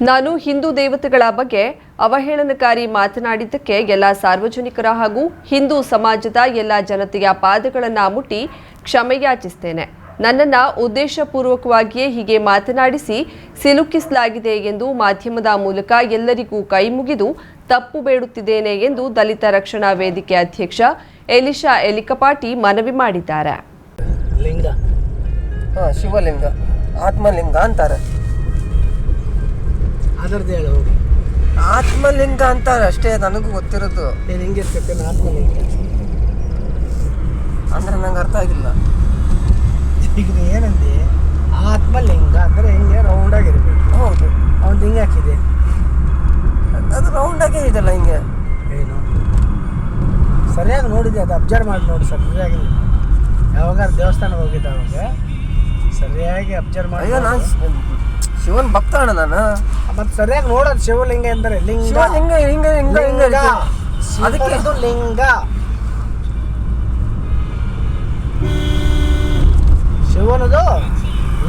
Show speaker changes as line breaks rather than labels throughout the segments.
ನಾನು ಹಿಂದೂ ದೇವತೆಗಳ ಬಗ್ಗೆ ಅವಹೇಳನಕಾರಿ ಮಾತನಾಡಿದ್ದಕ್ಕೆ ಎಲ್ಲ ಸಾರ್ವಜನಿಕರ ಹಾಗೂ ಹಿಂದೂ ಸಮಾಜದ ಎಲ್ಲ ಜನತೆಯ ಪಾದಗಳನ್ನು ಮುಟ್ಟಿ ಕ್ಷಮೆಯಾಚಿಸ್ತೇನೆ. ನನ್ನನ್ನು ಉದ್ದೇಶಪೂರ್ವಕವಾಗಿಯೇ ಹೀಗೆ ಮಾತನಾಡಿಸಿ ಸಿಲುಕಿಸಲಾಗಿದೆ ಎಂದು ಮಾಧ್ಯಮದ ಮೂಲಕ ಎಲ್ಲರಿಗೂ ಕೈಮುಗಿದು ತಪ್ಪು ಬೇಡುತ್ತಿದ್ದೇನೆ ಎಂದು ದಲಿತ ರಕ್ಷಣಾ ವೇದಿಕೆ ಅಧ್ಯಕ್ಷ ಎಲಿಶಾ ಎಲಿಕಪಾಟಿ ಮನವಿ ಮಾಡಿದ್ದಾರೆ.
ಲಿಂಗ.
ಶಿವಲಿಂಗ, ಆತ್ಮಲಿಂಗ ಅಂತಾರೆ.
ಅದರದ್ದು ಹೇಳು.
ಆತ್ಮಲಿಂಗ ಅಂತಾರೆ ಅಷ್ಟೇ ನನಗೂ ಗೊತ್ತಿರೋದು.
ನೀನು ಹಿಂಗಿರ್ತೈತೆ ಆತ್ಮಲಿಂಗ.
ಅಂದ್ರೆ ನಂಗೆ ಅರ್ಥ ಆಗಿಲ್ಲ.
ಈಗ ಏನಂದಿ? ಆತ್ಮಲಿಂಗ ಅಂದ್ರೆ ಹಿಂಗೆ ರೌಂಡಾಗಿರ್ಬೇಕು
ಹೌದು.
ಅವ್ನು ಹಿಂಗೆ ಹಾಕಿದೆ
ಅದು ರೌಂಡಾಗೇ ಇದೆಲ್ಲ ಹಿಂಗೆ.
ಏನು? ಸರಿಯಾಗಿ ನೋಡಿದೆ ಅದು ಅಬ್ಸರ್ವ್ ಮಾಡಿ ನೋಡಿ ಸರಿಯಾಗಿ ಯಾವಾಗ ದೇವಸ್ಥಾನ ಹೋಗಿದ್ದ ಅವಾಗ ಸರಿಯಾಗಿ ಅಬ್ಸರ್ವ್ ಮಾಡಿ
ಅಯ್ಯೋ ನಾನು ಶಿವನ್ ಭಕ್ತ ಅಣ್ಣ ನಾನು.
ಮತ್ತೆ ಸರಿಯಾಗಿ ನೋಡೋದು ಶಿವಲಿಂಗ ಎಂದರೆ ಲಿಂಗ.
ಲಿಂಗ ಹಿಂಗೆ ಹಿಂಗ ಹಿಂಗ
ಲಿಂಗ
ಅದಕ್ಕೆ
ಅದು ಲಿಂಗ. ಶಿವನದು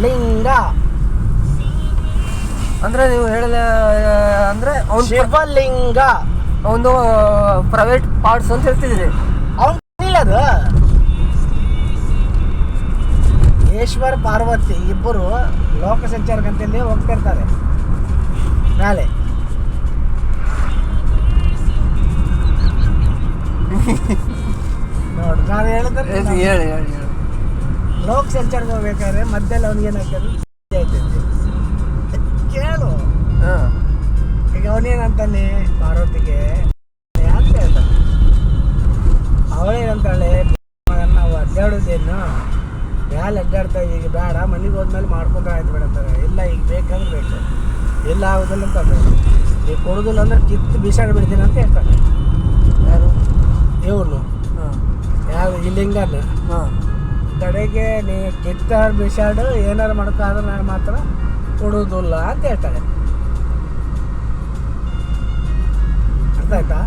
ಲಿಂಗ.
ಅಂದ್ರೆ ನೀವು ಹೇಳಿದ ಅಂದ್ರೆ ಅವ್ನು
ಶಿವಲಿಂಗ.
ಒಂದು ಪ್ರೈವೇಟ್ ಪಾರ್ಟ್ಸ್ ಅಂತ ಹೇಳ್ತಿದ್ರಿ
ಅವ್ನು ಅದು. ಈಶ್ವರ ಪಾರ್ವತಿ ಇಬ್ಬರು ಲೋಕ ಸಂಚಾರಕ್ಕಂತಲ್ಲಿ ಹೋಗ್ತಿರ್ತಾರೆ ನಾಳೆ ನೋಡಿ ನಾನು ಹೇಳಿದ್ರೆ
ಹೇಳಿ ಹೇಳಿ
ಲೋಕ ಸಂಚಾರಕ್ಕೆ ಹೋಗ್ಬೇಕಾದ್ರೆ ಮಧ್ಯದಲ್ಲಿ ಅವ್ನಿಗೆ ಏನಾಗ್ತದೆ ಕೇಳು ಈಗ ಅವನೇನಂತಾನೆ ಪಾರ್ವತಿಗೆ ಅಂತ ಹೇಳ್ತಾನೆ ಅವಳೇನಂತಾಳೆ ನಾವು ಅಡ್ಡಾಡೋದೇನು ಮ್ಯಾಲೆ ಅಡ್ಡಾಡ್ತಾ ಈಗ ಬೇಡ ಮನೆಗೆ ಹೋದ್ಮೇಲೆ ಮಾಡ್ಕೊಂಡ್ರೆ ಆಯ್ತು ಬೇಡ ಅಂತಾರೆ ಇಲ್ಲ ಈಗ ಬೇಕಂದ್ರೆ ಬೇಕು. ಇಲ್ಲ ಆಗೋದಿಲ್ಲ ಅಂತ ಅಂದ್ರು. ಈಗ ಕೊಡೋದಿಲ್ಲ ಅಂದ್ರೆ ಕಿತ್ತು ಬಿಸಾಡಿ ಬಿಡ್ತೀನಿ ಅಂತ ಹೇಳ್ತಾರೆ.
ಯಾರು?
ಇವನು.
ಹಾಂ.
ಯಾವ ಈ ಲಿಂಗನ.
ಹಾಂ.
ಕಡೆಗೆ ನೀ ಕಿತ್ತ ಬಿಸಾಡು ಏನಾರು ಮಾಡ್ಕಾದ್ರೆ ನಾನು ಮಾತ್ರ ಕೊಡೋದಿಲ್ಲ ಅಂತ ಹೇಳ್ತಾರೆ. ಅರ್ಥ ಆಯ್ತಾ?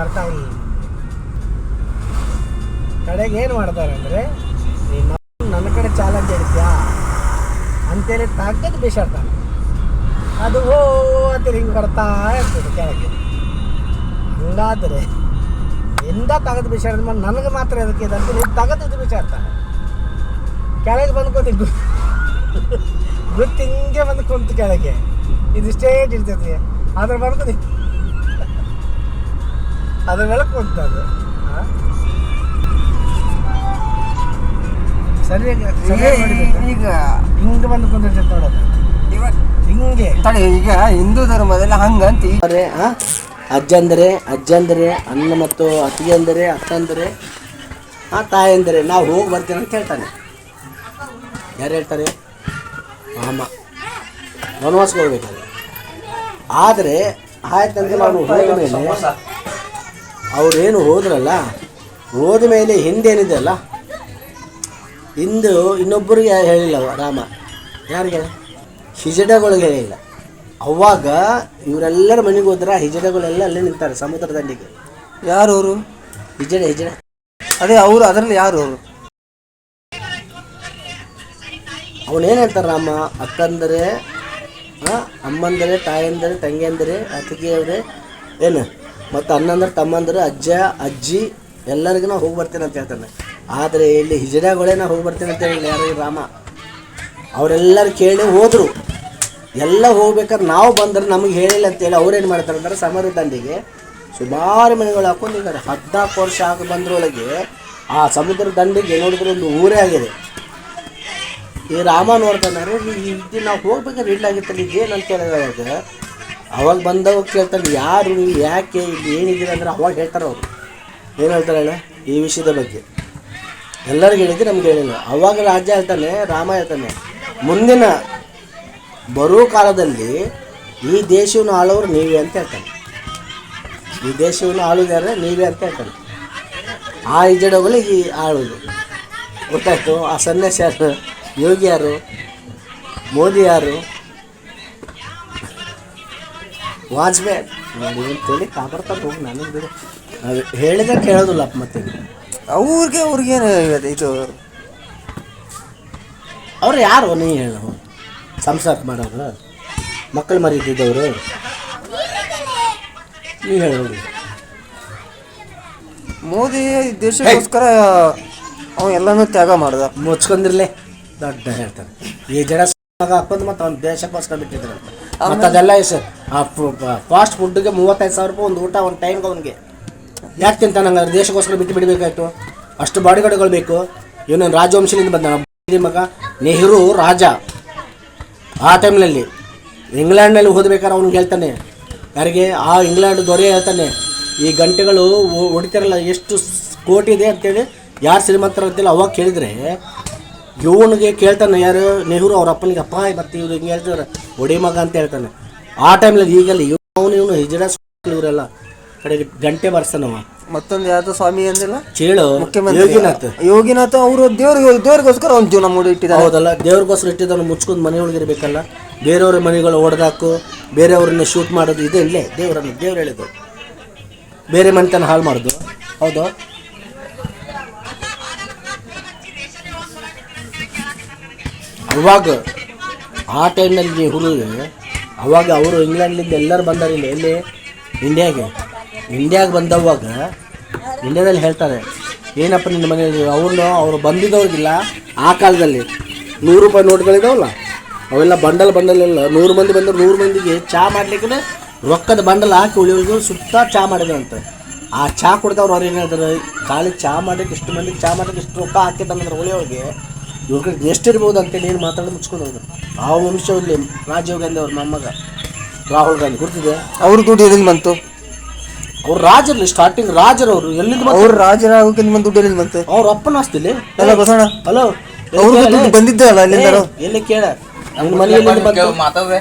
ಅರ್ಥ ಆಗಲಿಲ್ಲ ಕಡೆಗೆ ಏನು ಮಾಡ್ತಾರೆ ಅಂದರೆ ನೀನು ನನ್ನ ಕಡೆ ಚಾಲೆಂಜ್ ಹೇಳ್ತೀಯಾ ಅಂತೇಳಿ ತಾಕತ್ ಬಿಸಾಡ್ತಾನೆ ಅದು ಓ ಅಂತ ಹಿಂಗೆ ಬರ್ತಾ ಇರ್ತದೆ ಕೆಳಗೆ. ಹಂಗಾದರೆ ಎಂದ ತಗದು ಬಿಸಾಡಿದ ಮೇಲೆ ನನಗೆ ಮಾತ್ರ ಅದಕ್ಕೆ ಇದಂತ ನೀವು ತಗದು ಬಿಸಾಡ್ತಾನೆ ಕೆಳಗೆ ಬಂದು ಕೂತಿ ಗುರ್ತು ಹಿಂಗೆ ಬಂದು ಕುಂತು ಕೆಳಗೆ. ಇದು ಸ್ಟೇಟ್ ಇರ್ತೈತಿ ಅದ್ರ ಬಂದು ಅದ್ರ ಮೇಲೆ ಕುಂತ
ಈಗ
ಹಿಂಗೆ ಬಂದು ನೋಡೋದು. ಹಿಂಗೆ.
ತಡೆ ಈಗ ಹಿಂದೂ ಧರ್ಮದಲ್ಲಿ ಹಂಗಂತ
ಅವರೇ ಅಜ್ಜಂದರೆ ಅಜ್ಜಂದರೆ ಅಣ್ಣ ಮತ್ತು ಅತ್ತಿಗೆಂದರೆ ಅಕ್ಕಂದರೆ ಆ ತಾಯಂದರೆ ನಾವು ಹೋಗಿ ಬರ್ತೇನೆ ಅಂತ ಹೇಳ್ತಾನೆ. ಯಾರು ಹೇಳ್ತಾರೆ? ಮಾಮ. ವನವಾಸಕ್ಕೆ ಹೋಗ್ಬೇಕಾದ್ರೆ ಆದರೆ ಆಯ್ತಂದ್ರೆ ನಾನು ಹೋದ ಮೇಲೆ ಅವರೇನು ಹೋದ್ರಲ್ಲ ಹೋದ ಮೇಲೆ ಹಿಂದೇನಿದೆ ಅಲ್ಲ? ಹಿಂದು ಇನ್ನೊಬ್ಬರಿಗೆ ಹೇಳಿಲ್ಲ ರಾಮ. ಯಾರಿಗೆ? ಹಿಜಡಗಳಿಗೆ ಹೇಳಿಲ್ಲ. ಅವಾಗ ಇವರೆಲ್ಲರ ಮನೆಗೆ ಹೋದ್ರೆ ಹಿಜಡಗಳೆಲ್ಲ ಅಲ್ಲೇ ನಿಂತಾರೆ ಸಮುದ್ರ ದಂಡಿಗೆ.
ಯಾರು ಅವರು?
ಹಿಜಡೆ ಹಿಜಡೆ.
ಅದೇ ಅವರು ಅದರಲ್ಲಿ ಯಾರು ಅವರು?
ಅವನೇನು ಹೇಳ್ತಾರೆ ರಾಮ? ಅಕ್ಕಂದರೆ ಅಮ್ಮಂದರೆ ತಾಯಂದರೆ ತಂಗಿಯಂದರೆ ಅತ್ತಿಗೆಯವರೇ ಏನು? ಮತ್ತು ಅಣ್ಣಂದ್ರೆ ತಮ್ಮಂದ್ರೆ ಅಜ್ಜ ಅಜ್ಜಿ ಎಲ್ಲರಿಗೂ ನಾವು ಹೋಗಿ ಬರ್ತೀನಿ ಅಂತ ಹೇಳ್ತಾನೆ. ಆದರೆ ಇಲ್ಲಿ ಹಿಜಡಗಳೇ ನಾ ಹೋಗಿ ಬರ್ತೀನಿ ಅಂತ ಹೇಳಿ ಯಾರು ಈ ರಾಮ. ಅವರೆಲ್ಲರೂ ಕೇಳಿ ಹೋದರು. ಎಲ್ಲ ಹೋಗ್ಬೇಕಾದ್ರೆ ನಾವು ಬಂದ್ರೆ ನಮಗೆ ಹೇಳಿಲ್ಲ ಅಂತೇಳಿ ಅವ್ರೇನು ಮಾಡ್ತಾರೆ ಅಂದ್ರೆ ಸಮರ ದಂಡಿಗೆ ಸುಮಾರು ಮನೆಗಳು ಹಾಕೊಂಡು ಹದಿನಾಲ್ಕು ವರ್ಷ ಆಗ ಬಂದ್ರೊಳಗೆ ಆ ಸಮುದ್ರ ದಂಡಿಗೆ ನೋಡಿದ್ರೆ ಒಂದು ಊರೇ ಆಗಿದೆ. ಈ ರಾಮ ನೋಡ್ತಾನೆ ಇದು ನಾವು ಹೋಗ್ಬೇಕಾದ್ರೆ ಇಲ್ಲಾಗಿತ್ತಲ್ಲ ಇದೇನು ಅಂತ ಹೇಳಿದಾಗ ಅವಾಗ ಬಂದವಾಗ ಕೇಳ್ತಾನೆ ಯಾರು ನೀವು, ಯಾಕೆ ಇಲ್ಲಿ ಏನಿದ್ದೀರ? ಅಂದ್ರೆ ಅವಾಗ ಹೇಳ್ತಾರೆ ಅವರು. ಏನು ಹೇಳ್ತಾರೆ ಹೇಳ? ಈ ವಿಷಯದ ಬಗ್ಗೆ. ಎಲ್ಲರಿಗೂ ಹೇಳಿದ್ರೆ ನಮ್ಗೆ ಹೇಳಿಲ್ಲ. ಅವಾಗ ರಾಜ್ಯ ಹೇಳ್ತಾನೆ, ರಾಮ ಹೇಳ್ತಾನೆ, ಮುಂದಿನ ಬರೋ ಕಾಲದಲ್ಲಿ ಈ ದೇಶವನ್ನು ಆಳೋರು ನೀವೇ ಅಂತ ಹೇಳ್ತಾನೆ. ಈ ದೇಶವನ್ನು ಆಳುದಾರೆ ನೀವೇ ಅಂತ ಹೇಳ್ತಾನೆ. ಆ ಇಜಡಗಳು ಈ ಆಳೋದು ಗೊತ್ತಾಯ್ತು? ಆ ಸನ್ಯಾಸಿ ಯಾರು? ಯೋಗಿ ಯಾರು? ಮೋದಿ ಯಾರು? ವಾಜ್ಪೇಯಿ ಅಂತೇಳಿ ಕಾಪಾಡ್ತಾ ಹೋಗಿ ನನಗೆ ಬಿಡು. ಹೇಳಿದ್ರೆ ಕೇಳೋದಿಲ್ಲಪ್ಪ ಮತ್ತೆ.
ಅವ್ರಿಗೆ ಅವ್ರಿಗೇನು ಇದು?
ಅವ್ರು ಯಾರು? ನೀ ಹೇಳು. ಸಂಸಾರ ಮಾಡೋರು? ಮಕ್ಕಳು ಮರಿತಿದ್ದವರು? ನೀವು ಹೇಳು. ನೋಡಿ
ಮೋದಿ ದೇಶಕ್ಕೋಸ್ಕರ ಅವ್ನು ಎಲ್ಲನೂ ತ್ಯಾಗ ಮಾಡ್ದ.
ಮುಚ್ಕೊಂಡಿರ್ಲಿ. ದೊಡ್ಡ ಹೇಳ್ತಾರೆ. ಈ ಜಡ ಹಾಕೊಂಡು ಮತ್ತೆ ಅವ್ನು ದೇಶಕ್ಕೋಸ್ಕರ ಬಿಟ್ಟಿದ್ರು ಮತ್ತೆ ಅದೆಲ್ಲ ಸರ್ ಆ ಫಾಸ್ಟ್ ಫುಡ್ಗೆ ಮೂವತ್ತೈದು ಸಾವಿರ ರೂಪಾಯಿ ಒಂದು ಊಟ ಒಂದು ಟೈಮ್ಗೆ ಅವನಿಗೆ. ಯಾಕೆ ತಿಂತ ನಂಗೆ ದೇಶಕ್ಕೋಸ್ಕರ ಬಿಟ್ಟು ಬಿಡಬೇಕಾಯ್ತು. ಅಷ್ಟು ಬಾಡಿಗಾರ್ಡ್ಗಳು ಬೇಕು. ಇವನು ರಾಜವಂಶದಿಂದ ಬಂದ ಮಗ ನೆಹರು ರಾಜ. ಆ ಟೈಮ್ನಲ್ಲಿ ಇಂಗ್ಲೆಂಡ್ನಲ್ಲಿ ಓದಬೇಕಾದ್ರೆ ಅವ್ನಿಗೆ ಹೇಳ್ತಾನೆ. ಯಾರಿಗೆ? ಆ ಇಂಗ್ಲೆಂಡ್ ದೊರೆ ಹೇಳ್ತಾನೆ. ಈ ಗಂಟೆಗಳು ಹೊಡಿತಾರಲ್ಲ, ಎಷ್ಟು ಕೋಟಿ ಇದೆ ಅಂತೇಳಿ ಯಾರು ಶ್ರೀಮಂತರ ಅಂತೇಳಿ ಅವಾಗ ಕೇಳಿದರೆ ಇವನಿಗೆ ಕೇಳ್ತಾನೆ, ಯಾರು? ನೆಹರು ಅವ್ರ ಅಪ್ಪನಿಗೆ, ಅಪ್ಪ, ಮತ್ತೆ ಇವ್ರು ಹಿಂಗೆ ಹೇಳ್ತಾರೆ ಒಡಿ ಮಗ ಅಂತ ಹೇಳ್ತಾನೆ. ಆ ಟೈಮ್ನಲ್ಲಿ ಈಗಲ್ಲ ಇವನು ಇವನು ಹಿಜಡ ಇವರೆಲ್ಲ ಕಡೆಗೆ ಗಂಟೆ ಬರ್ಸನವ.
ಮತ್ತೊಂದು ಯಾವ್ದು ಸ್ವಾಮಿ ಅಂದಿಲ್ಲ?
ಚೇಳು
ಮುಖ್ಯಮಂತ್ರಿ.
ಯೋಗಿನಾಥ್.
ಯೋಗಿನಾಥ್ ಅವರು ದೇವ್ರಿಗೆ ದೇವ್ರಿಗೋಸ್ಕರ ಅವ್ನ ಜೀವನ ಮೂಡಿ ಇಟ್ಟಿದ್ದಾರೆ
ಹೌದಲ್ಲ ದೇವ್ರಿಗೋಸ್ಕರ ಇಟ್ಟಿದ್ದನ್ನು ಮುಚ್ಕೊಂಡು ಮನೆಯೊಳಗೆ ಇರಬೇಕಲ್ಲ? ಬೇರೆಯವ್ರ ಮನೆಗಳು ಹೊಡೆದಾಕು ಬೇರೆಯವ್ರನ್ನ ಶೂಟ್ ಮಾಡೋದು ಇದೆ ಇಲ್ಲೇ? ದೇವರನ್ನು ದೇವ್ರು ಹೇಳಿದ್ದು. ಬೇರೆ ಮನೆತನ ಹಾಳು ಮಾಡೋದು. ಹೌದು. ಅವಾಗ ಆ ಟೈಮ್ನಲ್ಲಿ ಹುಡುಗ ಅವಾಗ ಅವರು ಇಂಗ್ಲೆಂಡ್ಲಿಂದ ಎಲ್ಲರೂ ಬಂದಾರಿಲ್ಲ. ಎಲ್ಲಿ? ಇಂಡಿಯಾಗೆ ಇಂಡಿಯಾಗೆ ಬಂದವಾಗ ಇಂಡಿಯಾದಲ್ಲಿ ಹೇಳ್ತಾರೆ, ಏನಪ್ಪ ನಿನ್ನ ಮನೆಯಲ್ಲಿ ಅವ್ರನ್ನ ಅವ್ರು ಬಂದಿದ್ದವ್ರಿಗಿಲ್ಲ ಆ ಕಾಲದಲ್ಲಿ ನೂರು ರೂಪಾಯಿ ನೋಟ್ಗಳಿದಾವಲ್ಲ, ಅವೆಲ್ಲ ಬಂಡಲ್ ಬಂಡಲ್ ಎಲ್ಲ ನೂರು ಮಂದಿ ಬಂದ್ರೆ ನೂರು ಮಂದಿಗೆ ಚಹಾ ಮಾಡ್ಲಿಕ್ಕೆ ರೊಕ್ಕದ ಬಂಡಲ್ ಹಾಕಿ ಉಳಿಯೋದು ಸುತ್ತ ಚಾ ಮಾಡಿದ್ರಂತೆ ಆ ಚಹಾ ಕೊಡ್ತಾವ್ರು ಅವ್ರು ಏನು ಹೇಳ್ತಾರೆ ಖಾಲಿ ಚಹಾ ಮಾಡಕ್ಕೆ ಇಷ್ಟು ಮಂದಿಗೆ ಚಹಾ ಮಾಡಕ್ಕೆ ಇಷ್ಟು ರೊಕ್ಕ ಹಾಕಿದ್ದಂದ್ರೆ ಉಳಿಯೋರಿಗೆ ಇವ್ರ ಎಷ್ಟಿರ್ಬೋದು ಅಂತೇಳಿ ಏನು ಮಾತಾಡೋದು ಮುಚ್ಕೊಂಡು ಹೋದ್ರು. ಆ ವಂಶದಲ್ಲಿ ರಾಜೀವ್ ಗಾಂಧಿ ಅವ್ರ ಮೊಮ್ಮಗ ರಾಹುಲ್ ಗಾಂಧಿ ಗುರ್ತಿದೆ
ಅವ್ರ ದುಡ್ಡು ಎಲ್ಲಿಂದ ಬಂತು?
ಅವ್ರು ರಾಜರ್ಲಿ ಸ್ಟಾರ್ಟಿಂಗ್ ರಾಜರು ಅವರು ಎಲ್ಲಿಂದ
ಅವ್ರು ಅವ್ರ ನಿಮ್ಮ ದುಡ್ಡು ಎಲ್ಲಿಂದ ಬಂತು?
ಅವ್ರ ಅಪ್ಪನ ಆಸ್ತಿಲಿ.
ಎಲ್ಲ ಬಸೋಣ
ಹಲೋ
ಅವ್ರಿಗೂ ದುಡ್ಡು ಬಂದಿದ್ದೆ ಅಲ್ಲ ಅಲ್ಲಿಂದ
ಎಲ್ಲಿ ಕೇಳ? ನಿನ್ನ ಮನೆಯಲ್ಲಿ ಬಂತು?
ಮಾತಾಡ್ರೆ?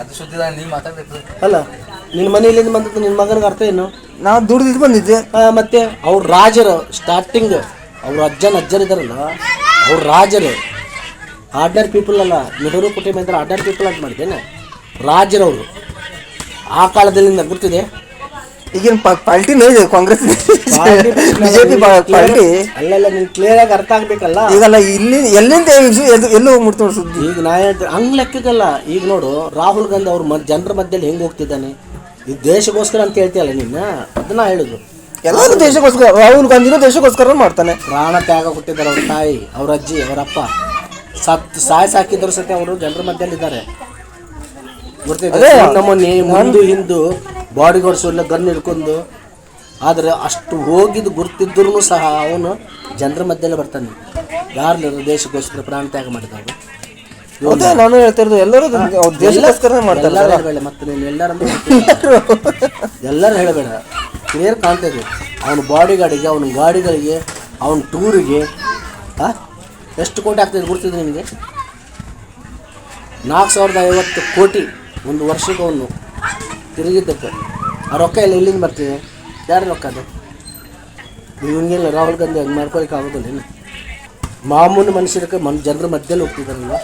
ಅದು ಸುದ್ದಿ ನೀ ಮಾತಾಡ್ಬೇಕು.
ಅಲ್ಲ ನಿನ್ನ ಮನೆಯಲ್ಲಿಂದ ಬಂದದ್ದು? ನಿನ್ನ ಮಗನಿಗೆ ಅರ್ಥ ಏನು?
ನಾವು ದುಡ್ದಿದ್ದು ಬಂದಿದ್ದೆ.
ಮತ್ತೆ? ಅವ್ರ ರಾಜರು ಸ್ಟಾರ್ಟಿಂಗ್ ಅವ್ರ ಅಜ್ಜನ ಅಜ್ಜನ ಇದಾರಲ್ಲ ಅವ್ರ ರಾಜರು. ಆರ್ಡರ್ ಪೀಪಲ್ ಅಲ್ಲ ನೆಹರು ಕುಟುಂಬ ಅಂದ್ರೆ ಆರ್ಡರ್ ಪೀಪಲ್ ಅಂತ ಮಾಡಿದ್ದೇನೆ. ರಾಜರವರು. ಆ ಕಾಲದಲ್ಲಿಂದ ಗೊತ್ತಿದೆ
ಈಗಿನ ಪಾರ್ಟಿನೇ ಇದೆ ಕಾಂಗ್ರೆಸ್ ಬಿಜೆಪಿ ಪಾರ್ಟಿ
ಅಲ್ಲೆಲ್ಲ ನಿನ್ ಕ್ಲಿಯರ್ ಆಗಿ ಅರ್ಥ ಆಗ್ಬೇಕಲ್ಲ?
ಈಗಲ್ಲ ಇಲ್ಲಿ ಎಲ್ಲಿಂದ ಎಲ್ಲಿ ನೋಡಿ ಸುದ್ದಿ.
ಈಗ ನಾ ಹೇಳ್ತೀನಿ ಹಂಗ್ ಲೆಕ್ಕಕ್ಕಲ್ಲ ಈಗ ನೋಡು ರಾಹುಲ್ ಗಾಂಧಿ ಅವ್ರ ಮ ಜನರ ಮಧ್ಯದಲ್ಲಿ ಹೆಂಗ್ ಹೋಗ್ತಿದ್ದಾನೆ? ಈ ದೇಶಗೋಸ್ಕರ ಅಂತ ಹೇಳ್ತೀಯಲ್ಲ ನಿನ್ನ? ಅದನ್ನ ಹೇಳುದು.
ಎಲ್ಲರೂ ದೇಶಕ್ಕೋಸ್ಕರ ರಾಹುಲ್ ಗಾಂಧಿನೂ ದೇಶಕ್ಕೋಸ್ಕರ ಮಾಡ್ತಾನೆ.
ಪ್ರಾಣ ತ್ಯಾಗ ಕೊಟ್ಟಿದ್ದಾರೆ ಅವ್ರ ತಾಯಿ ಅವ್ರ ಅಜ್ಜಿ ಅವ್ರ ಅಪ್ಪ. ಸತ್ ಸಾಯ್ ಸಾಕಿದ್ರು ಸತ್ಯ ಅವರು ಜನರ ಮಧ್ಯದಲ್ಲಿ ಇದ್ದಾರೆ ನಮ್ಮ ಮುಂದು ಹಿಂದು ಬಾಡಿ ಗಾರ್ಡ್ಸ್ ಎಲ್ಲ ಗನ್ ಹಿಡ್ಕೊಂಡು. ಆದರೆ ಅಷ್ಟು ಹೋಗಿದ್ದು ಗುರ್ತಿದ್ದರೂ ಸಹ ಅವನು ಜನರ ಮಧ್ಯೆಲ್ಲ ಬರ್ತಾನೆ. ಯಾರು ದೇಶಕ್ಕೋಸ್ಕರ ಪ್ರಾಣ ತ್ಯಾಗ
ಅದೇ ನಾನು ಹೇಳ್ತಿರೋದು ಎಲ್ಲರೂ ದೇಶಕ್ಕೋಸ್ಕರ ಮಾಡ್ತಾರೆ
ಎಲ್ಲರೂ ಹೇಳಬೇಡ ಮತ್ತೆ ನೀನು ಎಲ್ಲರಂದ್ರೆ ಎಲ್ಲರೂ. ಹೇಳಬೇಡ. ಕ್ಲಿಯರ್ ಕಾಣ್ತಾ ಇದೆ. ಅವನ ಬಾಡಿ ಗಾರ್ಡಿಗೆ ಅವನ ಗಾಡಿಗಳಿಗೆ ಅವನ ಟೂರಿಗೆ? ಎಷ್ಟು ಕೋಟಿ ಆಗ್ತದೆ ಗುರ್ತಿದ್ರು ನಿಮಗೆ ನಾಲ್ಕು ಸಾವಿರದ ಐವತ್ತು ಕೋಟಿ ಒಂದು ವರ್ಷಕ್ಕೆ ಅವನು. ತಿರುಗಿದ್ದಕ್ಕೆ. ಆ ರೊಕ್ಕ ಎಲ್ಲ ಎಲ್ಲಿಂದ ಬರ್ತೀವಿ ಯಾರು ರೊಕ್ಕ ಅದು? ಇವನಿಗೆಲ್ಲ ರಾಹುಲ್ ಗಾಂಧಿ ಹಂಗೆ ಮಾಡ್ಕೊಳಕ್ಕೆ ಆಗೋದಿಲ್ಲ ಮಾಮೂಲು ಮನುಷ್ಯರಿಗೆ ಮನ್ ಜನರ ಮಧ್ಯದಲ್ಲಿ ಹೋಗ್ತಿದ್ದಾರಲ್ಲ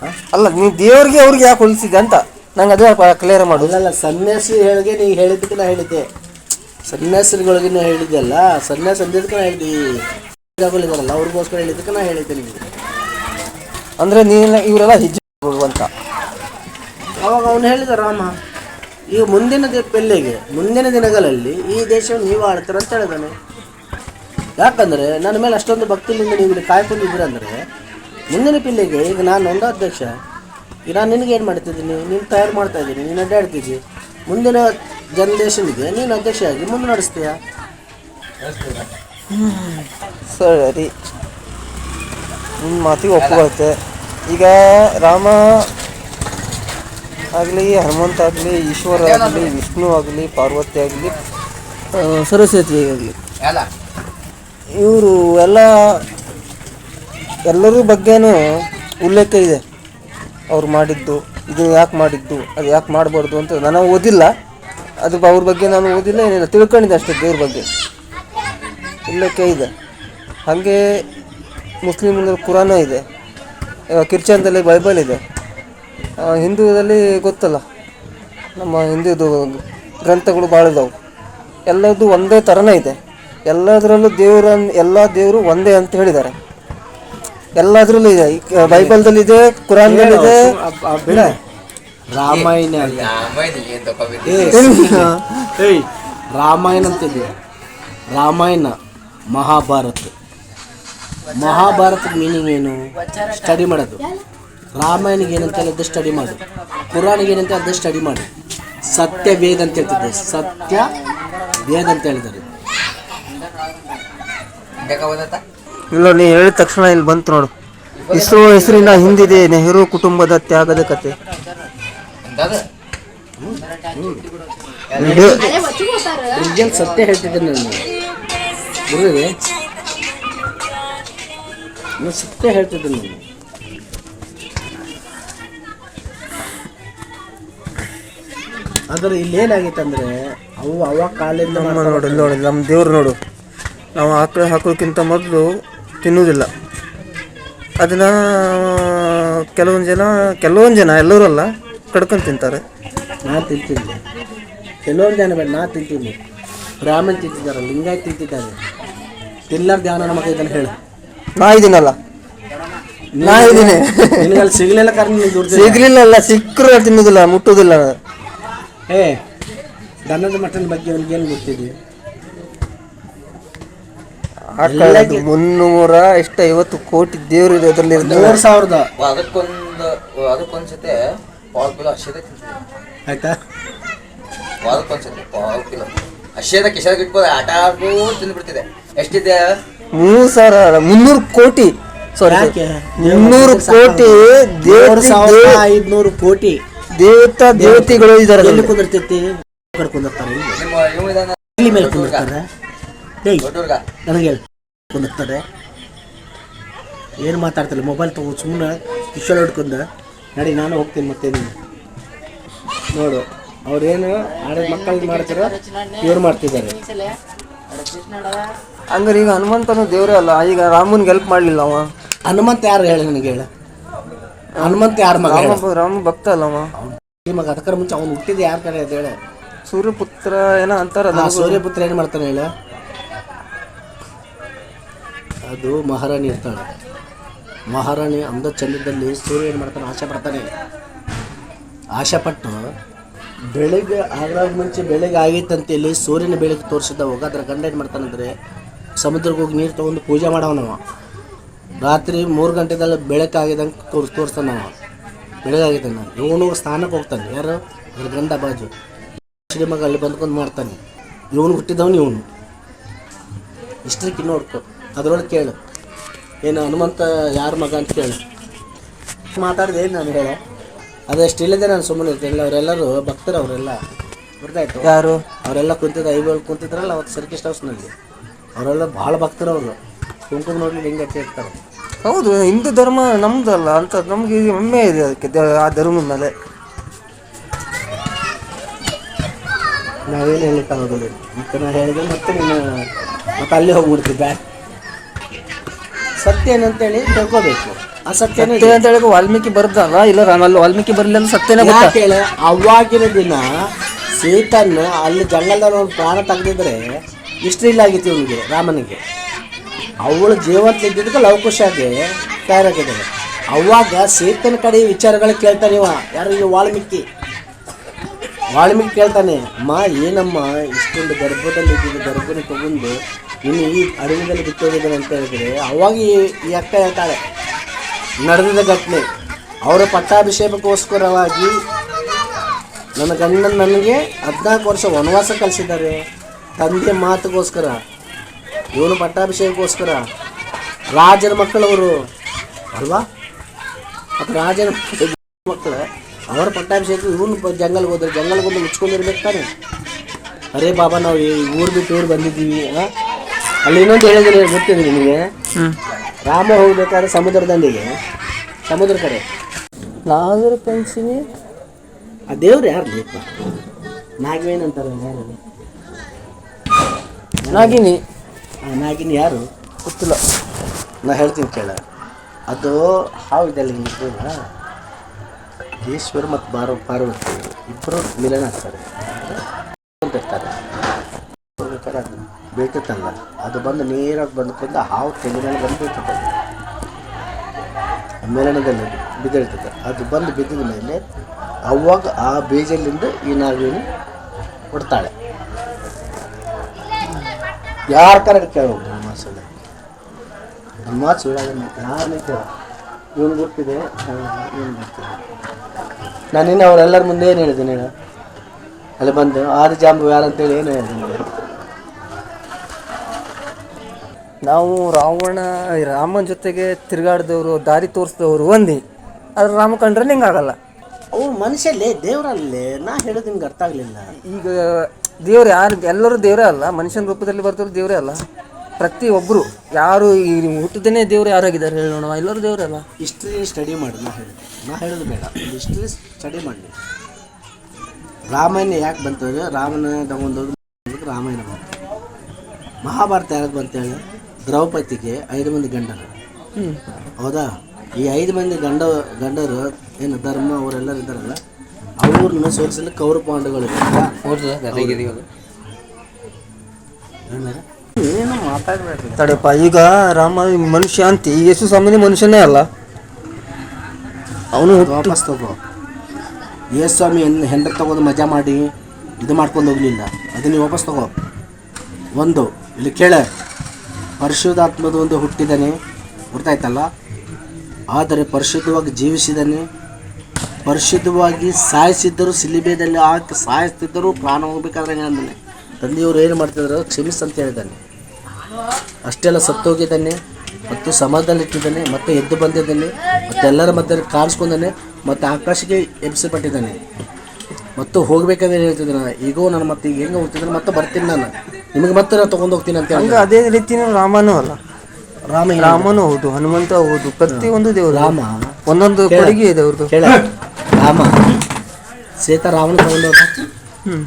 ಹಾಂ
ಅಲ್ಲ ನೀವು ದೇವ್ರಿಗೆ ಅವ್ರಿಗೆ ಯಾಕೆ ಹೋಲಿಸಿದೆ ಅಂತ? ನಂಗೆ ಅದೇ ಕ್ಲಿಯರ್ ಮಾಡು
ಅಲ್ಲ ಸನ್ಯಾಸಿ ಹೇಳಿಗೆ ನೀ ಹೇಳಿದ್ದಕ್ಕೆ ನಾ ಹೇಳಿದ್ದೆ. ಸನ್ಯಾಸಿಗಳಿಗೆ ನಾ ಹೇಳಿದ್ದೆ ಅಲ್ಲ ಸನ್ಯಾಸಿ ಅಂದಿದ್ದಕ್ಕೆ ನಾ ಹೇಳಿದ್ದೆ. ಇದಾರಲ್ಲ ಅವ್ರಿಗೋಸ್ಕರ ಹೇಳಿದ್ದಕ್ಕೆ ನಾ ಹೇಳಿದ್ದೆ ನಿಮಗೆ.
ಅಂದರೆ ನೀನು ಇವರೆಲ್ಲ ಹಿಜ್ಜೆ ಅಂತ.
ಅವಾಗ ಅವನು ಹೇಳಿದ ರಾಮ. ಈಗ ಮುಂದಿನ ಪೆಲ್ಲೆಗೆ, ಮುಂದಿನ ದಿನಗಳಲ್ಲಿ ಈ ದೇಶವನ್ನು ನೀವು ಆಡ್ತೀರ ಅಂತ ಹೇಳಿದಾನೆ. ಯಾಕಂದರೆ ನನ್ನ ಮೇಲೆ ಅಷ್ಟೊಂದು ಭಕ್ತಿಯಿಂದ ನೀವು ಇಲ್ಲಿ ಕಾಯ್ಕೊಂಡಿದ್ದೀರ ಅಂದರೆ, ಮುಂದಿನ ಪಿಲ್ಲೆಗೆ ಈಗ ನಾನು ಒಂದು ಅಧ್ಯಕ್ಷ, ಈಗ ನಾನು ನಿನಗೆ ಏನು ಮಾಡ್ತಿದ್ದೀನಿ? ನೀನು ತಯಾರು ಮಾಡ್ತಾ ಇದ್ದೀನಿ, ನೀನು ಅಡ್ಡಾಡ್ತಿದ್ದಿ. ಮುಂದಿನ ಜನರೇಷನ್ಗೆ ನೀನು ಅಧ್ಯಕ್ಷ ಆಗಿ ಮುಂದೆ ನಡೆಸ್ತೀಯ?
ಸರಿ. ನಿಮ್ಮ ಮಾತಿಗೆ ಒಪ್ಪಿಕೊಳ್ಳುತ್ತೆ ಈಗ ರಾಮ ಆಗಲಿ ಹನುಮಂತ ಆಗಲಿ ಈಶ್ವರ ಆಗಲಿ ವಿಷ್ಣು ಆಗಲಿ ಪಾರ್ವತಿ ಆಗಲಿ ಸರಸ್ವತಿ ಆಗಲಿ. ಇವರು ಎಲ್ಲ ಎಲ್ಲರ ಬಗ್ಗೆನೂ ಉಲ್ಲೇಖ ಇದೆ. ಅವ್ರು ಮಾಡಿದ್ದು ಇದು ಯಾಕೆ ಮಾಡಿದ್ದು ಅದು ಯಾಕೆ ಮಾಡಬಾರ್ದು ಅಂತ ನಾನು ಓದಿಲ್ಲ. ಅದು ಅವ್ರ ಬಗ್ಗೆ ನಾನು ಓದಿಲ್ಲ ಏನಿಲ್ಲ ತಿಳ್ಕೊಂಡಿದ್ದೆ ಅಷ್ಟೇ ದೇವ್ರ ಬಗ್ಗೆ. ಉಲ್ಲೇಖ ಇದೆ. ಹಾಗೆ ಮುಸ್ಲಿಮರ ಕುರಾನ ಇದೆ. ಕ್ರಿಶ್ಚನ್ದಲ್ಲಿ ಬೈಬಲ್ ಇದೆ. ಆ, ಹಿಂದೂದಲ್ಲಿ ಗೊತ್ತಲ್ಲ. ನಮ್ಮ ಹಿಂದೂದು ಗ್ರಂಥಗಳು ಭಾಳ ಇದಾವೆ. ಎಲ್ಲದು ಒಂದೇ ಥರನೇ ಇದೆ. ಎಲ್ಲದರಲ್ಲೂ ದೇವರ ಎಲ್ಲ ದೇವರು ಒಂದೇ ಅಂತ ಹೇಳಿದ್ದಾರೆ. ಎಲ್ಲದರಲ್ಲೂ ಇದೆ. ಬೈಬಲ್ದಲ್ಲಿ ಇದೆ ಕುರಾನ್ದಲ್ಲಿ ಇದೆ?
ರಾಮಾಯಣ ರಾಮಾಯಣ ಅಂತಿದೆ ರಾಮಾಯಣ ಮಹಾಭಾರತ. ಮಹಾಭಾರತದ ಮೀನಿಂಗ್ ಏನು? ಸ್ಟಡಿ ಮಾಡೋದು. ರಾಮಾಯಣಿಗೆ ಏನಂತ ಹೇಳಿದ್ದೆ ಸ್ಟಡಿ ಮಾಡಿ. ಪುರಾಣಿಗೆ ಏನಂತ ಅದೇ ಸ್ಟಡಿ ಮಾಡಿ. ಸತ್ಯ ವೇದ ಅಂತ ಹೇಳ್ತಿದ್ದೆ. ಸತ್ಯ ವೇದ ಅಂತ ಹೇಳಿದ್ದಾರೆ.
ಇಲ್ಲ ನೀ ಹೇಳಿದ ತಕ್ಷಣ ಇಲ್ಲಿ ಬಂತು ನೋಡು. ಇಸ್ರೋ ಹೆಸರಿನ ಹಿಂದಿದೆ ನೆಹರು ಕುಟುಂಬದ ತ್ಯಾಗದ ಕತೆ.
ಸತ್ಯ ಹೇಳ್ತಿದ್ದೆ ನಾನು. ನಾನು ಸತ್ಯ ಹೇಳ್ತಿದ್ದೆ ನಾನು. ಆದರೆ ಇಲ್ಲೇನಾಗಿತ್ತು ಅಂದ್ರೆ ಅವು ಅವ ಕಾಲಿಂದ
ನಮ್ಮ ನೋಡು ಇಲ್ಲಿ ನೋಡಿ ನಮ್ಮ ದೇವ್ರು ನೋಡು. ನಾವು ಆಕಳು ಹಾಕೋಕ್ಕಿಂತ ಮೊದಲು ತಿನ್ನುವುದಿಲ್ಲ. ಅದನ್ನ ಕೆಲವೊಂದು ಜನ ಕೆಲವೊಂದು ಜನ ಎಲ್ಲರೂ ಅಲ್ಲ ಕಡ್ಕೊಂಡು ತಿಂತಾರೆ.
ನಾ ತಿಂತೀನಿ. ಕೆಲವೊಂದು ಜನ ಬೇಡ ನಾ ತಿಂತೀನಿ. ಬ್ರಾಹ್ಮಣ ತಿಂತಿದ್ದಾರೆ ಲಿಂಗಾಯತ್ ತಿಂತಿದ್ದಾರೆ. ತಿನ್ನಲಾರ್ದು ಧ್ಯಾನ ನಮ್ಮ ಕೈ ಇದನ್ನು ಹೇಳು.
ನಾ ಇದೀನಲ್ಲ. ನಾ ಇದ್ದೀನಿ
ಸಿಗಲಿಲ್ಲ ಕಾರಣ
ಸಿಗ್ಲಿಲ್ಲ ಅಲ್ಲ ಸಿಕ್ಕರು ತಿನ್ನುವುದಿಲ್ಲ ಮುಟ್ಟುವುದಿಲ್ಲ.
ಏ ದನದ ಮಟನ್ ಬಗ್ಗೆ ಅವನಿಗೆ ಏನು ಗೊತ್ತಿದೆ?
ಮುನ್ನೂರ ಎಷ್ಟು ಐವತ್ತು ಕೋಟಿ ದೇವ್ರು ಇದೆ ಅದರಲ್ಲಿ
ಮೂರು ಸಾವಿರದ.
ಅದಕ್ಕೊಂದು ಅದಕ್ಕೊಂದ್ಸತೆ ಪಾಲ್ ಕಿಲೋ ಹಸಿದ ಆಯ್ತಾ?
ಆಯ್ತಾ
ಅದಕ್ಕೊಂದ್ಸತಿ ಪಾವು ಕಿಲೋ. ಹಸಿದ ಕಿಶಾಗ ಇಟ್ಬೋದು ಆಟ ತಿಂದು ತಿಂದ್ಬಿಡ್ತಿದೆ. ಎಷ್ಟಿದೆ?
ಮೂರು ಸಾವಿರ ಮುನ್ನೂರು ಕೋಟಿ. ಸಾರಿ? ಮುನ್ನೂರು ಕೋಟಿ
ದೇವ್ರ
ಸಾವಿರ
ಸಾವಿರದ ಐದ್ನೂರು ಕೋಟಿ.
ದೇವತಾ ದೇವತೆಗಳು ಇದ್ದಾರೆ
ಎಲ್ಲಿ ಕುಂದಿರ್ತೈತಿ ಕುಂದಿರ್ತಾರೆ ಇಲ್ಲಿ. ಮೇಲೆ ಕುಂದಿರ್ತಾರೆ? ಏಯ್ ನನಗೆ ಹೇಳಿ ಕುಂದಿರ್ತಾರೆ? ಏನು ಮಾತಾಡ್ತಿಲ್ಲ ಮೊಬೈಲ್ ತಗೋ ಸುಮ್ಮನೆ ಕಿಶೋರ್ ಹಿಡ್ಕೊಂಡ ನಡಿ ನಾನು ಹೋಗ್ತೀನಿ ಮತ್ತೆ ನೀನು. ನೋಡು ಅವ್ರೇನು ಆಡೋ ಮಕ್ಕಳು ಮಾಡ್ತಾರೋ ಇವ್ರು ಮಾಡ್ತಿದ್ದಾರೆ.
ಹಂಗಾರೆ ಈಗ ಹನುಮಂತನು ದೇವ್ರೇ ಅಲ್ಲ ಈಗ ರಾಮನ್ಗೆ ಹೆಲ್ಪ್ ಮಾಡಲಿಲ್ಲ ಅವ.
ಹನುಮಂತ ಯಾರು ಹೇಳಿ ನನಗೆ ಹೇಳ? ಹನುಮಂತ ಯಾರ ಮಗ ಹೇಳು?
ರಾಮ ರಾಮ ಭಕ್ತ ಅಲ್ಲ ಅವ.
ಈ ಮಗ ಅದಕ್ಕರ ಮುಂಚೆ ಅವ್ನು ಹುಟ್ಟಿದ ಯಾರ ಕಡೆ ಅಂತ ಹೇಳಿ.
ಸೂರ್ಯಪುತ್ರ ಏನೋ ಅಂತಾರ
ಆ ಸೂರ್ಯಪುತ್ರ ಏನು ಮಾಡ್ತಾನೆ ಹೇಳ. ಅದು ಮಹಾರಾಣಿ ಇರ್ತಾಳೆ. ಮಹಾರಾಣಿ ಅಂದ ಚಂದದಲ್ಲಿ ಸೂರ್ಯ ಏನು ಮಾಡ್ತಾನೆ? ಆಶೆ ಪಡ್ತಾನೆ. ಆಶೆ ಪಟ್ಟು ಬೆಳಿಗ್ಗೆ ಆಗ್ರಾಗ ಮುಂಚೆ ಬೆಳಿಗ್ಗೆ ಅಂತ ಇಲ್ಲಿ ಸೂರ್ಯನ ಬೆಳಗ್ಗೆ ತೋರಿಸಿದ ಹೋಗ ಅದ್ರ ಗಂಡ ಏನು ಮಾಡ್ತಾನಂದ್ರೆ ಸಮುದ್ರಕ್ಕೆ ಹೋಗಿ ನೀರು ತಗೊಂಡು ಪೂಜೆ ಮಾಡವನವ. ರಾತ್ರಿ ಮೂರು ಗಂಟೆದಲ್ಲಿ ಬೆಳಕಾಗಿದಂಗೆ ತೋರ್ಸ್ ಅವ ಬೆಳಗಾಗಿದ್ದಾನೆ ಇವನು ಸ್ನಾನಕ್ಕೆ ಹೋಗ್ತಾನೆ. ಯಾರು? ಅದ್ರ ಗಂಡ ಬಾಜು. ಶ್ರೀಮಗ ಅಲ್ಲಿ ಬಂದ್ಕೊಂಡು ಮಾಡ್ತಾನೆ. ಇವನು ಹುಟ್ಟಿದವನು ಇವನು. ಇಷ್ಟಕ್ಕೆ ನೋಡ್ಕೊ. ಅದ್ರೊಳಗೆ ಕೇಳು. ಏನು ಹನುಮಂತ ಯಾರ ಮಗ ಅಂತ ಕೇಳು. ಮಾತಾಡಿದೆ ಏನು ನಾನು ಹೇಳ? ಅದಷ್ಟು ಇಲ್ಲದೆ ನಾನು ಸುಮ್ಮನೆ ಇರ್ತೀನಿ. ಅವರೆಲ್ಲರೂ ಭಕ್ತರು ಅವರೆಲ್ಲ. ಗೊತ್ತಾಯ್ತು?
ಯಾರು?
ಅವರೆಲ್ಲ ಕುಂತಿದ್ದ ಐವೇಳು ಕುಂತಿದ್ರಲ್ಲ ಅವತ್ತು ಸರ್ಕಿಸ್ಟ್ ಹೌಸ್ನಲ್ಲಿ. ಅವರೆಲ್ಲ ಭಾಳ ಭಕ್ತರು ಅವರು. ಕುಂಕುಮ ನೋಡ್ಲಿಕ್ಕೆ ಹಿಂಗೆ ಇರ್ತಾರೆ.
ಹೌದು ಹಿಂದೂ ಧರ್ಮ ನಮ್ದಲ್ಲ ಅಂತ ನಮ್ಗೆ ಹೆಮ್ಮೆ ಇದೆ ಅದಕ್ಕೆ ಆ ಧರ್ಮದ ಮೇಲೆ.
ನಾವೇನು ಹೇಳಕ್ಕಾಗೋದಿಲ್ಲ ಮತ್ತೆ ನಾನು ಹೇಳಿದೆ ಮತ್ತೆ ನೀನು ಮತ್ತೆ ಅಲ್ಲಿ ಹೋಗ್ಬಿಡ್ತೀವಿ ಬ್ಯಾಕ್ ಸತ್ಯ ಏನಂತೇಳಿ ತಿಳ್ಕೋಬೇಕು. ಆ
ಸತ್ಯ ಅಂತ ಹೇಳಿ ವಾಲ್ಮೀಕಿ ಬರ್ದಲ್ಲ ಇಲ್ಲ ನಾನು ಅಲ್ಲಿ ವಾಲ್ಮೀಕಿ ಬರಲಿಲ್ಲ ಅಂದ್ರೆ ಸತ್ಯನೇ ಗೊತ್ತಾ?
ಅವಾಗಿನ ದಿನ ಸೀತನ್ನ ಅಲ್ಲಿ ಜಂಗಲ್ದವ್ರು ಒಂದು ಪ್ರಾಣ ತೆಗೆದಿದ್ರೆ ಇಷ್ಟ ಇಲ್ಲ ಆಗಿತ್ತು ಇವನಿಗೆ ರಾಮನಿಗೆ. ಅವಳು ಜೀವಂತ ಇದ್ದಿದ್ದಕ್ಕೆ ಲವಕುಶಾಗೆ ತಯಾರಾಗಿದ್ದಾಳೆ. ಅವಾಗ ಸೀತನ ಕಡೆ ವಿಚಾರಗಳು ಕೇಳ್ತಾನೆ ಇವ. ಯಾರು ಇವ ವಾಲ್ಮೀಕಿ? ವಾಲ್ಮೀಕಿ ಕೇಳ್ತಾನೆ, ಅಮ್ಮ, ಏನಮ್ಮ? ಇಷ್ಟೊಂದು ಗರ್ಭದಲ್ಲಿ ಇದ್ದಿದ್ದು ಗರ್ಭನ ತಗೊಂಡು ಇನ್ನು ಈ ಅಡುಗೆದಲ್ಲಿ ಬಿತ್ತೋಗಿದ್ದಾನೆ ಅಂತ ಹೇಳಿದ್ರೆ ಅವಾಗ ಈ ಈ ಅಕ್ಕ ಹೇಳ್ತಾಳೆ ನಡೆದಿದ್ದ ಘಟನೆ. ಅವರ ಪಟ್ಟಾಭಿಷೇಕಕ್ಕೋಸ್ಕರವಾಗಿ ನನ್ನ ಗಂಡನ ನನಗೆ ಹದಿನಾಲ್ಕು ವರ್ಷ ವನವಾಸ ಕಲಿಸಿದ್ದಾರೆ ತಂದೆ ಮಾತುಗೋಸ್ಕರ ಇವನು ಪಟ್ಟಾಭಿಷೇಕಕ್ಕೋಸ್ಕರ ರಾಜನ ಮಕ್ಕಳವರು ಅಲ್ವಾ? ಮತ್ತು ರಾಜನ ಮಕ್ಕಳು ಅವರ ಪಟ್ಟಾಭಿಷೇಕ ಇವನು ಜಂಗಲ್ಗೆ ಹೋದ್ರೆ ಜಂಗಲ್ಗೆ ಬಂದು ಮುಚ್ಕೊಂಡಿರ್ಬೇಕು ತಾನೆ. ಅರೇ ಬಾಬಾ ನಾವು ಈ ಊರು ಬಿಟ್ಟು ಊರು ಬಂದಿದ್ದೀವಿ? ಅಲ್ಲಿ ಇನ್ನೊಂದು ಹೇಳಿದ್ರೆ ಗೊತ್ತಿದೆ ನಿಮಗೆ. ರಾಮ ಹೋಗ್ಬೇಕಾದ್ರೆ ಸಮುದ್ರ ದಂಡಿಗೆ ಸಮುದ್ರ ಕಡೆ.
ನಾಗರ ಪಂಚಮಿ?
ಆ ದೇವ್ರು ಯಾರು ಲೇಪ ನಾಗವೇನಂತಾರೆ
ನಾಗಿನಿ.
ನಾಗಿನ ಯಾರು
ಗೊತ್ತಿಲ್ಲ.
ನಾ ಹೇಳ್ತೀನಿ ಕೇಳ. ಅದು ಹಾವು ಇದೆಲ್ಲ ಈಶ್ವರ್ ಮತ್ತು ಬಾರ, ಪಾರ್ವತಿ ಇಬ್ಬರು ಮಿಲನ ಆಗ್ತಾರೆ. ಇರ್ತಾರೆ. ಹೋಗ್ಬೇಕಾದ್ರೆ ಅದು ಬೀಳ್ತಿತ್ತಲ್ಲ ಅದು ಬಂದು ನೇರಾಗಿ ಬಂದ್ಕೊಂಡು ಹಾವು ತೆಂಗಿನಲ್ಲಿ ಬಂದು ಬೀಳ್ತದೆ
ಮಿಲನದಲ್ಲಿ ಬಿದ್ದಿರ್ತದೆ ಅದು ಬಂದು ಬಿದ್ದಿದ ಮೇಲೆ ಅವಾಗ ಆ ಬೀಜಲಿಂದ ಈ ನಾಗಿನ ಕೊಡ್ತಾಳೆ. ಯಾರ ಕರೆಕ್ಟ್ ಕೇಳಬೇಕು ನನ್ನ ಮಾಸಲ್ಲಿ ನನ್ನ ಮಾತು ಸುಳ್ಳಾಗಲ್ಲ ಯಾರನ್ನೇ ಕೇಳ ಇವನು ಅವರೆಲ್ಲರ ಮುಂದೆ ಏನು ಹೇಳಿದ್ದೀನಿ ಹೇಳು ಅಲ್ಲಿ ಬಂದು ಆದ ಜಾಂಬು ಯಾರಂತೇಳಿ ಏನು ಹೇಳಿದ್ದೀನಿ
ನಾವು ರಾವಣ ರಾಮನ ಜೊತೆಗೆ ತಿರುಗಾಡಿದವರು ದಾರಿ ತೋರಿಸಿದವರು ಒಂದಿ. ಆದ್ರೆ ರಾಮ ಕಂಡ್ರೆ ಹಿಂಗಾಗಲ್ಲ
ಅವು ಮನುಷ್ಯಲ್ಲೇ ದೇವರಲ್ಲೇ. ನಾ ಹೇಳೋದು ನಿಮ್ಗೆ ಅರ್ಥ ಆಗಲಿಲ್ಲ.
ಈಗ ದೇವ್ರು ಯಾರು ಎಲ್ಲರೂ ದೇವರೇ ಅಲ್ಲ ಮನುಷ್ಯನ ರೂಪದಲ್ಲಿ ಬರ್ತಾರೆ ದೇವರೇ ಅಲ್ಲ. ಪ್ರತಿ ಒಬ್ಬರು ಯಾರು ಈ ಹುಟ್ಟಿದೇನೆ ದೇವ್ರು ಯಾರಾಗಿದ್ದಾರೆ ಹೇಳೋಣ ಎಲ್ಲರೂ ದೇವರೇ ಅಲ್ಲ.
ಹಿಸ್ಟ್ರಿ ಸ್ಟಡಿ ಮಾಡಿ ನಾ ಹೇಳೋದು ನಾ ಹೇಳೋದು ಬೇಡ. ಹಿಸ್ಟ್ರಿ ಸ್ಟಡಿ ಮಾಡಲಿ. ರಾಮಾಯಣ ಯಾಕೆ ಬಂತಂದ್ರೆ ರಾಮನ ತಗೊಂಡೋದು ರಾಮಾಯಣ ಬಂತು. ಮಹಾಭಾರತ ಯಾರಿಗೆ ಬಂತೇಳಿ ದ್ರೌಪದಿಗೆ ಐದು ಮಂದಿ ಗಂಡರು. ಹೌದಾ? ಈ ಐದು ಮಂದಿ ಗಂಡ ಗಂಡರು ಏನು ಧರ್ಮ ಅವರೆಲ್ಲರೂ ಇದ್ದಾರಲ್ಲ? ಅವ್ರನ್ನ ಸೋಲಿಸಲು ಕೌರ ಪಾಂಡಗಳು ಏನು
ತಡೆಯಪ್ಪ ಈಗ ರಾಮ ಮನುಷ್ಯ ಅಂತಿ ಯೇಸು ಸ್ವಾಮಿನಿ ಮನುಷ್ಯನೇ ಅಲ್ಲ. ಅವನು
ವಾಪಸ್ ತಗೋ. ಯೇಸು ಸ್ವಾಮಿ ಹೆಂಡ್ರ ತಗೊಂಡು ಮಜಾ ಮಾಡಿ ಇದು ಮಾಡ್ಕೊಂಡು ಹೋಗಲಿಲ್ಲ. ಅದನ್ನ ವಾಪಸ್ ತಗೋ. ಒಂದು ಇಲ್ಲಿ ಕೇಳ. ಪರಿಶುದ್ಧಾತ್ಮದ ಒಂದು ಹುಟ್ಟಿದ್ದಾನೆ. ಗೊತ್ತಾಯ್ತಲ್ಲ? ಆದರೆ ಪರಿಶುದ್ಧವಾಗಿ ಜೀವಿಸಿದ್ದಾನೆ. ಪರಿಶುದ್ಧವಾಗಿ ಸಾಯಿಸಿದ್ದರು ಸಿಲಿಬೇದಲ್ಲಿ ಹಾಕಿ ಸಾಯಿಸ್ತಿದ್ದರು ಪ್ರಾಣ ಹೋಗ್ಬೇಕಾದ್ರೆ ಏನಂದಾನೆ ತಂದೆಯವರು ಏನು ಮಾಡ್ತಿದ್ರು? ಕ್ಷಮಿಸ್ ಅಂತ ಹೇಳಿದ್ದಾನೆ. ಅಷ್ಟೆಲ್ಲ ಸತ್ತೋಗಿದ್ದಾನೆ ಮತ್ತು ಸಮಾಧಾನದಲ್ಲಿಟ್ಟಿದ್ದಾನೆ ಮತ್ತೆ ಎದ್ದು ಬಂದಿದ್ದಾನೆ ಮತ್ತು ಎಲ್ಲರ ಮಧ್ಯೆ ಕಾಣಿಸ್ಕೊಂಡಾನೆ ಮತ್ತು ಆಕಾಶಕ್ಕೆ ಎಬ್ಸಲ್ಪಟ್ಟಿದ್ದಾನೆ ಮತ್ತು ಹೋಗ್ಬೇಕಾದ್ರೆ ಹೇಳ್ತಿದ್ದಾನೆ ಈಗೋ ನಾನು ಮತ್ತೆ ಈಗ ಹೆಂಗೆ ಹೋಗ್ತಿದ್ದಾನೆ ಮತ್ತೆ ಬರ್ತೀನಿ ನಾನು. ನಿಮಗೆ ಮತ್ತೆ ನಾನು ತೊಗೊಂಡು ಹೋಗ್ತೀನಿ ಅಂತ
ಹಂಗ ಅದೇ ರೀತಿನೂ ರಾಮನೂ ಅಲ್ಲ.
ರಾಮ
ರಾಮನೂ ಹೌದು ಹನುಮಂತ ಹೌದು ಪ್ರತಿಯೊಂದು ದೇವರು.
ರಾಮ?
ಒಂದೊಂದು ಕೊಡುಗೆ ಇದೆ ಅವ್ರದ್ದು.
ಕೇಳ. ರಾಮ. ಸೀತಾ ರಾಮನ ತಗೊಂಡು
ಹ್ಮ್.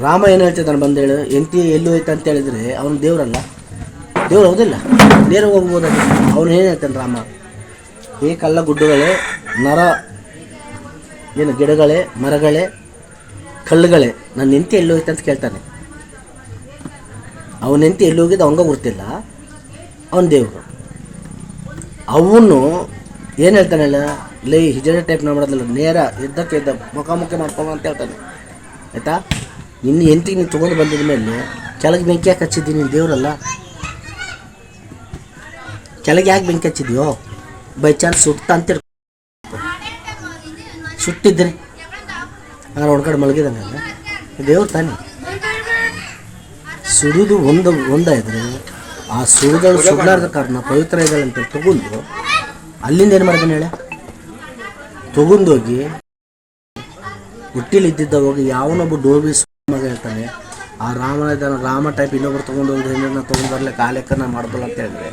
ರಾಮ ಏನು ಹೇಳ್ತಿದ್ದಾನೆ ಬಂದೇಳು ಎಂಟಿ ಎಲ್ಲೂ ಹೋಯ್ತು ಅಂತ ಹೇಳಿದ್ರೆ ಅವನು ದೇವರಲ್ಲ. ದೇವ್ರು ಹೌದಿಲ್ಲ? ನೇರ ಹೋಗ್ಬೋದ ಅವನು ಏನು ಹೇಳ್ತಾನೆ ರಾಮ? ಈ ಕಲ್ಲ ಗುಡ್ಡಗಳೇ ನರ ಏನು ಗಿಡಗಳೇ ಮರಗಳೇ ಕಲ್ಲುಗಳೇ ನನ್ನ ಎಂತಿ ಎಲ್ಲಿ ಹೋಯ್ತು ಅಂತ ಕೇಳ್ತಾನೆ. ಅವನ ನಿಂತಿ ಎಲ್ಲಿ ಹೋಗಿದ್ದು ಅವಂಗ ಗೊತ್ತಿಲ್ಲ ಅವನ ದೇವರು ಅವನು ಏನು ಹೇಳ್ತಾನಲ್ಲ ಲೈ ಹಿಜಡೆ ಟೈಪ್ ಮಾಡೋದಿಲ್ಲ, ನೇರ ಇದ್ದಕ್ಕೆ ಇದ್ದ ಮುಖಾಮುಖಿ ಮಾಡ್ಕೊಂಡು ಅಂತ ಹೇಳ್ತಾನೆ. ಆಯ್ತಾ? ನಿನ್ನ ಎಂತಿಗೆ ನೀನು ತೊಗೊಂಡು ಬಂದಿದ ಮೇಲೆ ಕೆಳಗೆ ಬೆಂಕಿ ಯಾಕೆ ಹಚ್ಚಿದ್ದೀನಿ ನೀನು ದೇವರಲ್ಲ? ಕೆಳಗೆ ಯಾಕೆ ಬೆಂಕಿ ಹಚ್ಚಿದ್ಯೋ? ಬೈ ಚಾನ್ಸ್ ಸುಟ್ಟ ಅಂತ. ಸುಟ್ಟಿದ್ರೆ. ನಾನು ಒಂದು ಕಡೆ ಮಲಗಿದಾನಲ್ಲ ದೇವ್ರು ತಾನೆ. ಸುಡಿದು ಒಂದು ಒಂದಾಯಿದ್ರೆ ಆ ಸುಳ್ಗಳು ಸುಡಲಾರ್ದ ಕಾರಣ ಪವಿತ್ರ ಇದ್ದಾಳೆ ಅಂತ ತಗೊಂಡು ಅಲ್ಲಿಂದ ಏನು ಮಾಡಿದಾನೆ ಹೇಳ? ತಗೊಂಡೋಗಿ ಹೋಗಿ ಯಾವನೊಬ್ಬ ಡೋಬಿ ಮಗ ಹೇಳ್ತಾನೆ ಆ ರಾಮ ಇದ್ದಾನೆ ರಾಮ ಟೈಪ್ ಇನ್ನೊಬ್ರು ತೊಗೊಂಡೋಗಿ ಹೆಣ್ಣನ್ನ ತೊಗೊಂಡು ಬರಲಿ ಕಾಲೆಕ್ಕನ ಮಾಡ್ಬೋಲ್ಲ ಅಂತ ಹೇಳಿದ್ರೆ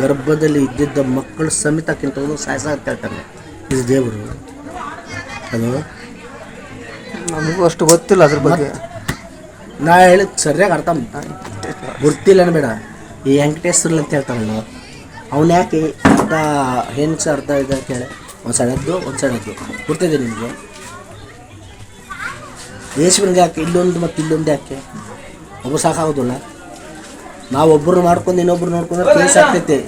ಗರ್ಭದಲ್ಲಿ ಇದ್ದಿದ್ದ ಮಕ್ಕಳು ಸಮೇತ ಕಿಂತ ಸಾಯಸ ಅಂತ ಹೇಳ್ತಾನೆ. ಇದು ದೇವರು. ಅದು?
ನಮಗೂ ಅಷ್ಟು ಗೊತ್ತಿಲ್ಲ ಅದ್ರ ಬಗ್ಗೆ.
ನಾ ಹೇಳಿದ್ ಸರಿಯಾಗಿ ಅರ್ಥ ಗೊತ್ತಿಲ್ಲ ಬೇಡ ಈ ವೆಂಕಟೇಶ್ವರ್ ಅಂತ ಹೇಳ್ತಾನಲ್ಲ ಅವನು ಯಾಕೆ ಅಂತ ಹೆಣ್ಸ್ ಅರ್ಥ ಇದೆ ಅಂತ ಹೇಳಿ ಒಂದು ಸಣ್ಣದ್ದು ಒಂದು ಸಣ್ಣದ್ದು. ಗೊತ್ತಿದೆ ನಿಮಗೆ. ಯೇಸುವಿನಿಗೆ ಯಾಕೆ? ಇಲ್ಲೊಂದು ಮತ್ತು ಇಲ್ಲೊಂದು ಯಾಕೆ? ಒಬ್ಬರು ಸಾಕಾಗೋದಿಲ್ಲ. ನಾವು ಒಬ್ಬರು ಮಾಡ್ಕೊಂಡು ಇನ್ನೊಬ್ರು ನೋಡ್ಕೊಂಡ್ರೆ ಕೇಸ್ ಆಗ್ತೈತೆ.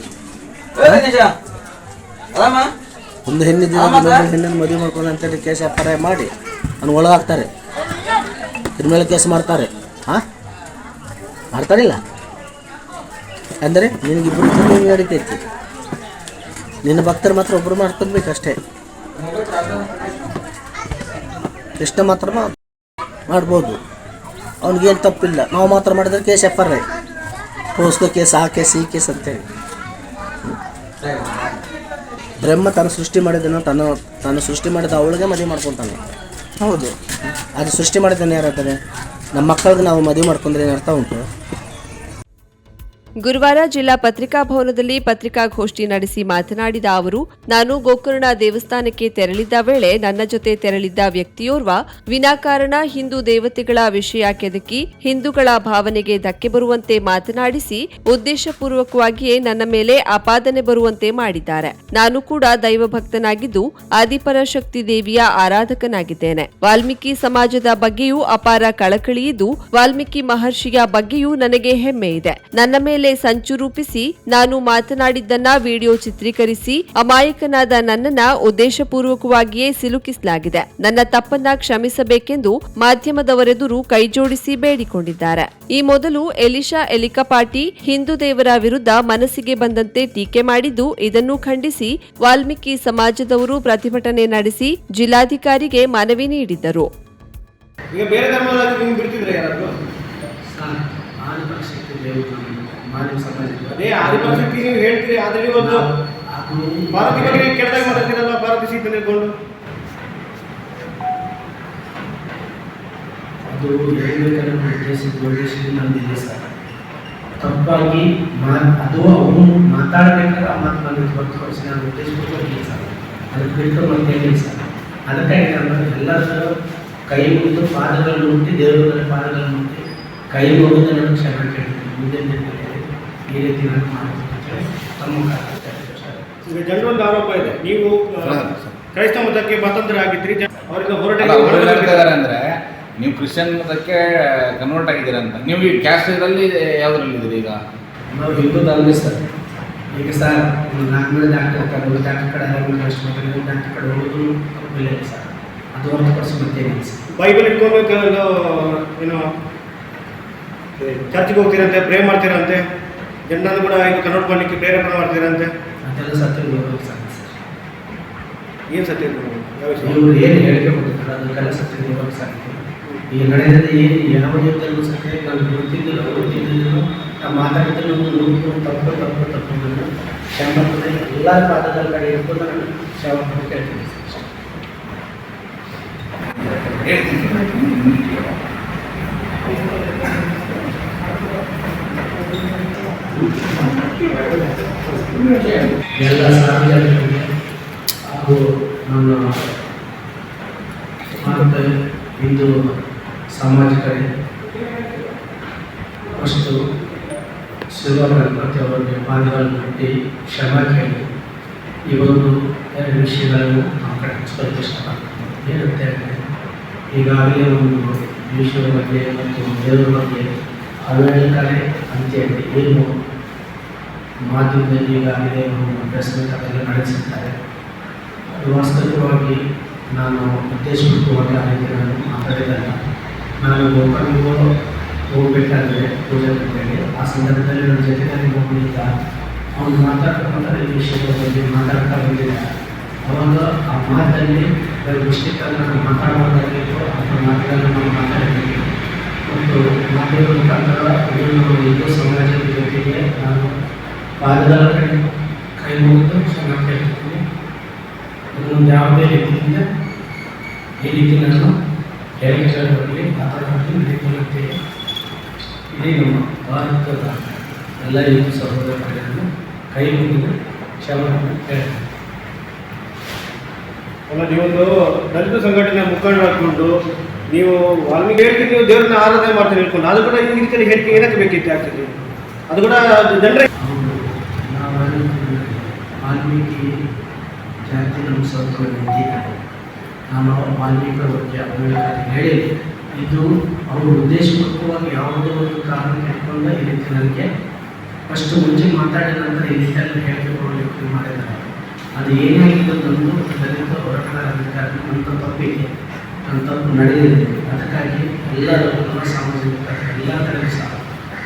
ಒಂದು ಹೆಣ್ಣಿದ್ರೆ ಇನ್ನೊಂದು ಹೆಣ್ಣನ್ನು ಮದುವೆ ಮಾಡ್ಕೊಂಡು ಅಂತೇಳಿ ಕೇಸ್ ಎಫ್ ಮಾಡಿ ಅವ್ನು ಒಳಗಾಗ್ತಾರೆ. ಕ್ರಿಮಿನಲ್ ಕೇಸ್ ಮಾಡ್ತಾರೆ. ಹಾಂ? ಮಾಡ್ತಾರಿಲ್ಲ? ಅಂದರೆ ನಿನಗಿಬ್ಬರು ಜೊತೆ ನಡೀತೈತಿ ನಿನ್ನ ಭಕ್ತರು ಮಾತ್ರ ಒಬ್ಬರು ಮಾಡ್ಕೊಬೇಕು ಅಷ್ಟೇ. ಕೃಷ್ಣ ಮಾತ್ರ ಮಾಡ್ಬೋದು. ಅವ್ನಿಗೇನು ತಪ್ಪಿಲ್ಲ. ನಾವು ಮಾತ್ರ ಮಾಡಿದ್ರೆ case F R I POCSO case ಆ ಕೇಸ್ ಈ ಕೇಸ್ ಅಂತೇಳಿ. ಬ್ರಹ್ಮ ತಾನು ಸೃಷ್ಟಿ ಮಾಡಿದನು ತನ್ನ ತಾನು ಸೃಷ್ಟಿ ಮಾಡಿದ ಅವಳಿಗೆ ಮದುವೆ ಮಾಡ್ಕೊತಾನೆ
ಹೌದು.
ಅದು ಸೃಷ್ಟಿ ಮಾಡಿದ್ದಾನೆ ಯಾರಾದರೆ ನಮ್ಮ ಮಕ್ಕಳಿಗೆ ನಾವು ಮದುವೆ ಮಾಡ್ಕೊಂಡ್ರೆ ಏನು ಅರ್ಥ ಉಂಟು?
ಗುರುವಾರ ಜಿಲ್ಲಾ ಪತ್ರಿಕಾ ಭವನದಲ್ಲಿ ಪತ್ರಿಕಾಗೋಷ್ಠಿ ನಡೆಸಿ ಮಾತನಾಡಿದ ಅವರು, ನಾನು ಗೋಕರ್ಣ ದೇವಸ್ಥಾನಕ್ಕೆ ತೆರಳಿದ್ದ ವೇಳೆ ನನ್ನ ಜೊತೆ ತೆರಳಿದ್ದ ವ್ಯಕ್ತಿಯೋರ್ವ ವಿನಾಕಾರಣ ಹಿಂದೂ ದೇವತೆಗಳ ವಿಷಯ ಕೆದಕಿ ಹಿಂದೂಗಳ ಭಾವನೆಗೆ ಧಕ್ಕೆ ಬರುವಂತೆ ಮಾತನಾಡಿಸಿ ಉದ್ದೇಶಪೂರ್ವಕವಾಗಿಯೇ ನನ್ನ ಮೇಲೆ ಆಪಾದನೆ ಬರುವಂತೆ ಮಾಡಿದ್ದಾರೆ. ನಾನು ಕೂಡ ದೈವ ಭಕ್ತನಾಗಿದ್ದು ಆದಿಪರಾಶಕ್ತಿ ದೇವಿಯ ಆರಾಧಕನಾಗಿದ್ದೇನೆ. ವಾಲ್ಮೀಕಿ ಸಮಾಜದ ಬಗ್ಗೆಯೂ ಅಪಾರ ಕಳಕಳಿಯಿದ್ದು ವಾಲ್ಮೀಕಿ ಮಹರ್ಷಿಯ ಬಗ್ಗೆಯೂ ನನಗೆ ಹೆಮ್ಮೆ ಇದೆ. ನನ್ನ ಮೇಲೆ ಮೇಲೆ ಸಂಚು ರೂಪಿಸಿ ನಾನು ಮಾತನಾಡಿದ್ದನ್ನ ವಿಡಿಯೋ ಚಿತ್ರೀಕರಿಸಿ ಅಮಾಯಕನಾದ ನನ್ನನ್ನ ಉದ್ದೇಶಪೂರ್ವಕವಾಗಿಯೇ ಸಿಲುಕಿಸಲಾಗಿದೆ. ನನ್ನ ತಪ್ಪನ್ನ ಕ್ಷಮಿಸಬೇಕೆಂದು ಮಾಧ್ಯಮದವರೆದುರು ಕೈಜೋಡಿಸಿ ಬೇಡಿಕೊಂಡಿದ್ದಾರೆ. ಈ ಮೊದಲು ಎಲಿಶಾ ಎಲಿಕಪಾಟಿ ಹಿಂದೂ ದೇವರ ವಿರುದ್ಧ ಮನಸ್ಸಿಗೆ ಬಂದಂತೆ ಟೀಕೆ ಮಾಡಿದ್ದು ಇದನ್ನು ಖಂಡಿಸಿ ವಾಲ್ಮೀಕಿ ಸಮಾಜದವರು ಪ್ರತಿಭಟನೆ ನಡೆಸಿ ಜಿಲ್ಲಾಧಿಕಾರಿಗೆ ಮನವಿ ನೀಡಿದ್ದರು.
ಈಗ ಬೇರೆ ಧರ್ಮದಲ್ಲಿ ನೀವು ಬಿಡ್ತಿದ್ರೆ ಯಾರಾದ್ರು?
ಆದಿಪಕ್ಷಕ್ಕೆ ದೇವರು ಮಾನವ ಸಮಾಜಕ್ಕೆ
ಅದೇ ನೀವು ಹೇಳ್ತೀರಿ ಆದರೆ
ಒಂದು
ಭಾರತಿ ಬಗ್ಗೆ ಕೆಟ್ಟದಾಗಿ ಮಾತಾಡ್ತೀರಲ್ಲ ಭಾರತಿ ಸೀತೆ ನಿಲ್ಕೊಂಡು
ಅದು ಉದ್ದೇಶದ ಉದ್ದೇಶದಿಂದ ನಂದಿದೆ ಸರ್. ತಪ್ಪಾಗಿ ಅದು ಅವನು ಮಾತಾಡಬೇಕಾದ್ರೆ ಆ ಮಾತು ಬಂದಿದ್ದು ಹೊರತುಪಡಿಸಿ ನಾನು ಉದ್ದೇಶಪೂರ್ವಕ ಸರ್. ಅದಕ್ಕೆ ಬಿಟ್ಟು ಮತ್ತೇನಿಲ್ಲ ಸರ್. ಅದಕ್ಕಾಗಿ ನಾನು ಎಲ್ಲರೂ ಕೈ ಮುಗಿದು ಪಾದಗಳನ್ನು ಮುಟ್ಟಿ ದೇವರ ಪಾದಗಳನ್ನು ಮುಟ್ಟಿ ಕೈ ಮುಗಿದು ನಾನು ಕ್ಷಮೆ ಕೇಳ್ತೀನಿ. ಮುಂದೆ ಈ ರೀತಿ ತಮ್ಮ
ಈಗ ಜನರೊಂದು ಆರೋಪ ಇದೆ. ನೀವು ಕ್ರೈಸ್ತ ಮತಕ್ಕೆ ಮತಾಂತರ ಆಗಿದ್ರಿ. ಅವರಿಂದ
ಅಂದ್ರೆ ನೀವು ಕ್ರಿಶ್ಚಿಯನ್ ಮತಕ್ಕೆ ಕನ್ವರ್ಟ್ ಆಗಿದ್ದೀರ ಅಂತ ನೀವು ಈ ಕ್ಯಾಸ್ಟ್ ಇದರಲ್ಲಿ ಯಾವ್ದ್ರಲ್ಲಿ ಇದ್ದೀರಿ ಈಗ?
ನಾವು ಹಿಂದೂ ಧರ್ಮಿ ಸರ್. ಈಗ ಸರ್ ಡಾಕ್ಟರ್ ಒಂದು ಡಾಕ್ಟರ್ ಕಡೆ ಅಷ್ಟು ಡಾಕ್ಟರ್ ಕಡೆ ಹೋಗೋದು ತಪ್ಪಿಲ್ಲ ಸರ್. ಅದು ಹೊರತುಪಡಿಸಿ ಮತ್ತೇನಿಲ್ಲ ಸರ್.
ಬೈಬಲ್ ಏನು ಚರ್ಚ್ಗೆ ಹೋಗ್ತೀರಂತೆ ಪ್ರೇ ಮಾಡ್ತೀರಂತೆ? ಜನರನ್ನು ಕೂಡ ಇದು ಕನ್ವರ್ಟ್ ಮಾಡಲಿಕ್ಕೆ ಪ್ರೇರೇಪಣೆ ಮಾಡ್ತೀರಂತೆ
ಅದೆಲ್ಲ ಸತ್ಯ
ಏನು ಸತ್ಯ
ಇವರು ಏನು ಹೇಳಿಕೆ ಅದಕ್ಕೆಲ್ಲ ಸತ್ಯ ಈ ನಡೆದಿದೆ ಏನು ಯಾವ ಯುದ್ಧದಲ್ಲೂ ಸತ್ಯ ನಾನು ಗೊತ್ತಿದ್ದಿಲ್ಲ ಗೊತ್ತಿದ್ದಿಲ್ಲ ನಾವು ಮಾತಾಡಿದ್ರೆ ನಮ್ಗೆ ನೂರು ತಪ್ಪು ತಪ್ಪು ತಪ್ಪು ಕ್ಷಮ ಎಲ್ಲ ಪಾದಗಳ ಕಡೆ ಇಟ್ಕೊಂಡು ನಾನು ಕ್ಷಮ ಕೇಳ್ತೀನಿ ಎಲ್ಲ ಸಾರ್ವಜನಿಕರಿಗೆ ಹಾಗೂ ನನ್ನ ಭಾರತ ಹಿಂದೂ ಸಾಮಾಜಿಕರೇ ಫಸ್ಟು ಶಿವಗಣಪತಿ ಅವರಿಗೆ ಪಾದಗಳನ್ನು ಕಟ್ಟಿ ಕ್ಷಮ ಕೇಳಿ. ಈ ಒಂದು ಎರಡು ವಿಷಯಗಳನ್ನು ನಾವು ಕಡೆ ಹಂಚ್ಕೊಳ್ಳೋಕೆ ಏನಂತೆ ಏನಂತ ಹೇಳಿದ್ರೆ ಈಗಾಗಲೇ ಒಂದು ವಿಷಯದ ಬಗ್ಗೆ ಮತ್ತು ದೇವರ ಬಗ್ಗೆ ಅವಹೇಳನಕಾರಿ ಅಂತೇಳಿ ಏನು? ಮಾಧ್ಯಮದಲ್ಲಿ ಈಗಾಗಲೇ ಪ್ರೆಸ್ ಮೀಟ್ ಅದೆಲ್ಲ ನಡೆಸಿದ್ದಾರೆ. ಅದು ವಾಸ್ತವಿಕವಾಗಿ ನಾನು ಉದ್ದೇಶಪೂರ್ವಕವಾಗಿ ಆ ರೀತಿ ನಾನು ಮಾತಾಡಿದ್ದಲ್ಲ. ನಾನು ಗೋಕರ್ಣಿಗೂ ಹೋಗ್ಬೇಕಾದ್ರೆ ಪೂಜೆ ಕಟ್ಟೆಗೆ ಆ ಸಂದರ್ಭದಲ್ಲಿ ನನ್ನ ಜೊತೆಯಲ್ಲಿ ಹೋಗಲಿಲ್ಲ. ಅವನು ಮಾತಾಡ್ತಾ ಮಾತಾಡಿ ಈ ವಿಷಯದ ಬಗ್ಗೆ ಮಾತಾಡ್ತಾ ಬಂದಿಲ್ಲ ಅವಾಗ ಆ ಮಾತಲ್ಲಿ ವಿಷಯಕ್ಕಾಗಿ ನಾನು ಮಾತಾಡುವುದಾಗಿತ್ತು ಅಥವಾ ಮಾತುಗಳನ್ನು ನಾನು ಮಾತಾಡಬೇಕು ಮತ್ತು ಮಾಧ್ಯಮದ ಮುಖಾಂತರ ಇದನ್ನು ಹಿಂದೂ ಸಮಾಜದ ಜೊತೆಗೆ ನಾನು ಕಡೆ ಕೈ ಮುಗಿದು ಕ್ಷಮೆ ಕೇಳ್ತೀನಿ ಯಾವುದೇ ರೀತಿಯಿಂದ ಈ ರೀತಿ ನಾನು ಹೇಳಿಕೆಗಳಲ್ಲಿ ಮಾತಾಡೋದು ನಡೆಯುತ್ತೆ ಇದೇ ನಮ್ಮ ಎಲ್ಲ ಹಿಂದೂ ಸಹೋದರಗಳನ್ನು ಕೈ ಮುಗಿದು ಕ್ಷಮೆ ಕೇಳ್ತೀನಿ
ಅಲ್ಲ, ನೀವೊಂದು ದಲಿತ ಸಂಘಟನೆ ಮುಖಂಡರಾಗ್ಕೊಂಡು ನೀವು ವಾಲ್ಮೀಕಿ ಹೇಳ್ತೀನಿ ನೀವು ದೇವ್ರನ್ನ ಆರಾಧನೆ ಮಾಡ್ತೀನಿ ಹೇಳ್ಕೊಂಡು ಅದು ಕೂಡ ಈ ರೀತಿಯಲ್ಲಿ ಹೇಳ್ತೀನಿ ಏನಕ್ಕೆ ಬೇಕಿತ್ತು ಆಗ್ತದೆ ಅದು ಕೂಡ ಜನರೇ
ಹೌದು ನಾವು ವಾಲ್ಮೀಕಿ ವಾಲ್ಮೀಕಿ ಜಾತಿ ನಮ್ಮ ಸ್ವಲ್ಪ ನಿಂತಿದ್ದಾರೆ ನಾನು ವಾಲ್ಮೀಕಿ ಬಗ್ಗೆ ಅಭಿವೃದ್ಧಿ ಹೇಳಿ ಇದು ಅವರು ಉದ್ದೇಶಪೂರ್ವಕವಾಗಿ ಯಾವುದೋ ಒಂದು ಕಾರಣ ಇಟ್ಕೊಂಡು ಈ ರೀತಿ ನನಗೆ ಫಸ್ಟ್ ಮುಂಚೆ ಮಾತಾಡಿದ ನಂತರ ಈ ರೀತಿಯಲ್ಲಿ ಅಲ್ಲಿ ಮಾಡಿದ್ದಾರೆ. ಅದು ಏನಾಗಿದೆ ನಂದು ದಲಿತ ಹೋರಾಟಗಾರ ಅಧಿಕಾರಿ ಅಂತ ತಪ್ಪಿಗೆ ತಪ್ಪು ನಡೆದಿದೆ. ಅದಕ್ಕಾಗಿ ಎಲ್ಲರೂ ನಮ್ಮ ಸಾಮಾಜಿಕ ಎಲ್ಲ ಕಡೆ ಸಹ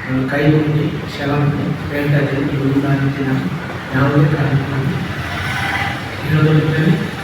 ನಾನು ಕೈ ಮುಟ್ಟಿ ಕ್ಷಮ ಹೇಳ್ತಾ ಇದ್ದೀನಿ. ಈ ಮುಂದಾಗಿ ನಾನು ಯಾವುದೇ ಕಾರಣಕ್ಕೂ ಹೇಳೋದಕ್ಕೆ